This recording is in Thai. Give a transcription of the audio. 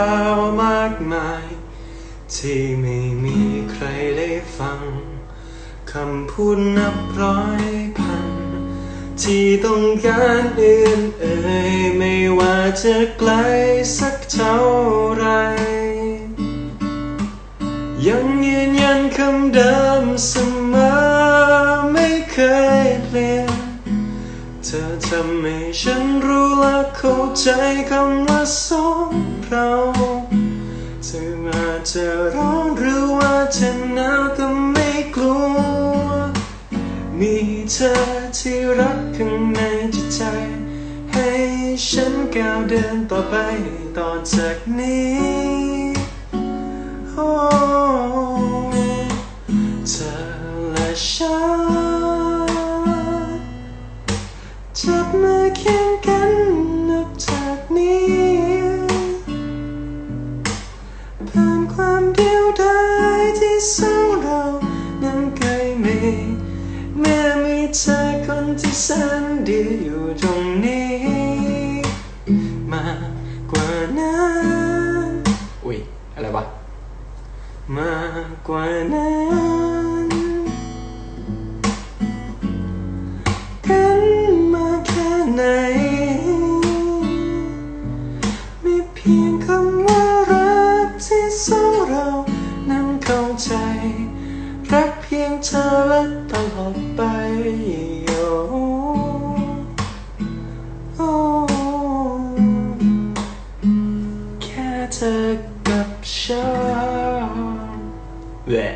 าวมากมาย ที่ไม่มีใครได้ฟังคำพูดนับร้อยพัน ที่ต้องการเอื่นเอ่ยไม่ว่าจะไกลสักเท่าไร ยังยืนยันคำเดิมเสมอ เธอทำให้ฉันรู้และเข้าใจคำว่าสองเราถึงอาจจะร้อนหรือว่าจะหนาวก็ไม่กลัว มีเธอที่รักข้างในจิตใจ ให้ฉันก้าวเดินต่อไปต่อจากนี้ จับมือเคียงกันนับจากนี้ผ่านความเดียวดายที่สองเรานั้นเคยมีเมื่อมีเธอคนที่แสนดีอยู่ตรงนี้ มากกว่านั้นอุ้ยอะไรวะมากกว่านั้น อและตลอดไปอ้โอ้แค่เธอกับฉันแหละ